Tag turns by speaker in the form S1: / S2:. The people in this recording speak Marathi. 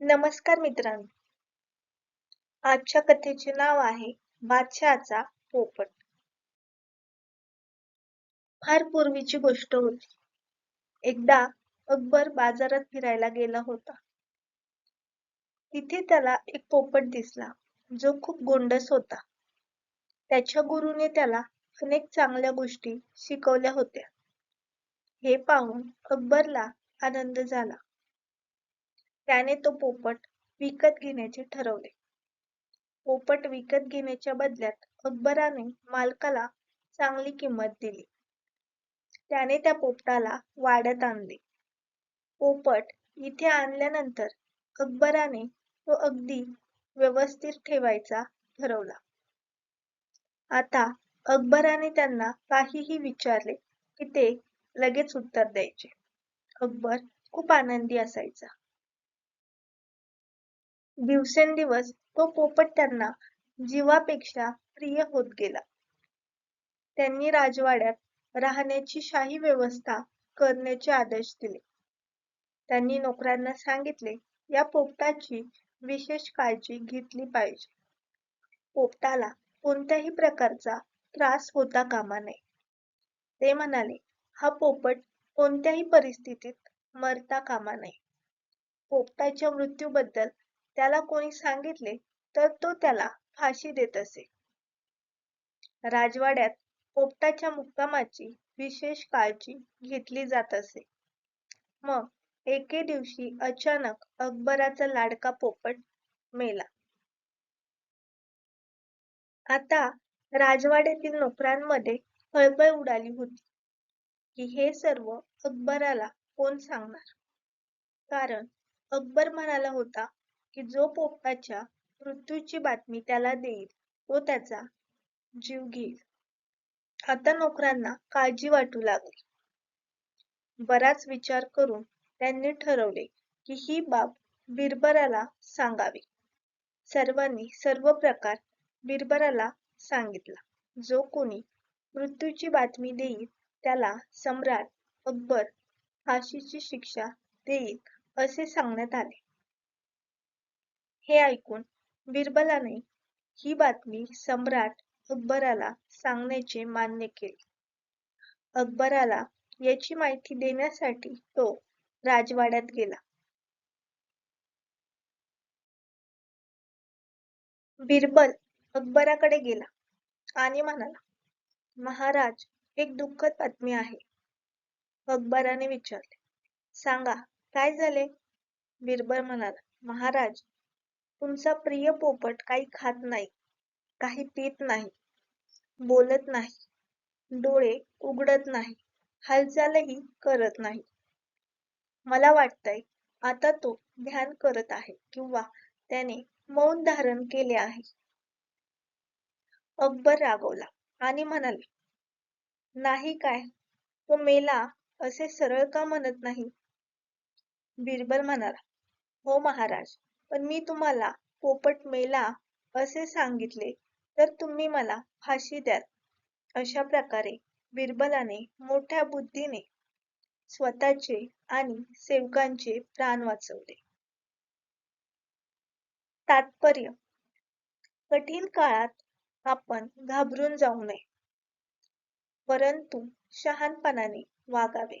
S1: नमस्कार मित्रांनो. आजच्या कथेचे नाव आहे बादशहाचा पोपट. फार पूर्वीची गोष्ट होती. एकदा अकबर बाजारात फिरायला गेला होता. तिथे त्याला एक पोपट दिसला जो खूप गोंडस होता. त्याच्या गुरुने त्याला अनेक चांगल्या गोष्टी शिकवल्या होत्या. हे पाहून अकबरला आनंद झाला. त्याने तो पोपट विकत घेण्याचे ठरवले. पोपट विकत घेण्याच्या बदल्यात अकबराने मालकाला चांगली किंमत दिली. त्याने त्या पोपटाला वाड्यात आणले. पोपट इथे आणल्यानंतर अकबराने तो अगदी व्यवस्थित ठेवायचा ठरवला. आता अकबराने त्यांना काहीही विचारले की ते लगेच उत्तर द्यायचे. अकबर खूप आनंदी असायचा. दिवसेंदिवस तो पोपट त्यांना जीवापेक्षा प्रिय होत गेला. त्यांनी राजवाड्यात राहण्याची शाही व्यवस्था करण्याचे आदेश दिले. त्यांनी नोकरांना सांगितले या पोपटाची विशेष काळजी घेतली पाहिजे. पोपटाला कोणत्याही प्रकारचा त्रास होता कामा नये. ते म्हणाले हा पोपट कोणत्याही परिस्थितीत मरता कामा नये. पोपटाच्या मृत्यूबद्दल त्याला कोणी सांगितले तर तो त्याला फाशी देत असे. राजवाड्यात पोपटाच्या मुक्कामाची विशेष काळजी घेतली जात असे. मग एके दिवशी अचानक अकबराचा लाडका पोपट मेला. आता राजवाड्यातील नोकरांमध्ये हळबळ उडाली होती की हे सर्व अकबराला कोण सांगणार? कारण अकबर म्हणाला होता की जो पोपटाच्या मृत्यूची बातमी त्याला देईल तो त्याचा जीव घेईल. आता नोकरांना काळजी वाटू लागली. बराच विचार करून त्यांनी ठरवले की ही बाब बिरबराला सांगावी. सर्वांनी सर्व प्रकार बिरबराला सांगितला. जो कोणी मृत्यूची बातमी देईल त्याला सम्राट अकबर फाशीची शिक्षा देईल असे सांगण्यात आले. हे ऐकून बिरबलाने ही बातमी सम्राट अकबराला सांगण्याचे मान्य केले. अकबराला याची माहिती देण्यासाठी तो राजवाड्यात गेला. बिरबल अकबराकडे गेला आणि म्हणाला महाराज एक दुःखद बातमी आहे. अकबराने विचारले सांगा काय झाले? बिरबल म्हणाला महाराज तुमचा प्रिय पोपट काही खात नाही काही पित नाही बोलत नाही डोळे उघडत नाही हालचालही करत नाही. मला वाटतंय आता तो ध्यान करत आहे किंवा त्याने मौन धारण केले आहे. अकबर रागवला आणि म्हणाले नाही काय तो मेला असे सरळ का म्हणत नाही? बिरबल म्हणाला हो महाराज पण मी तुम्हाला पोपट मेला असे सांगितले तर तुम्ही मला फाशी द्याल. अशा प्रकारे बिरबलाने मोठ्या बुद्धीने स्वतःचे आणि सेवकांचे प्राण वाचवले. तात्पर्य कठीण काळात आपण घाबरून जाऊ नये परंतु शहाणपणाने वागावे.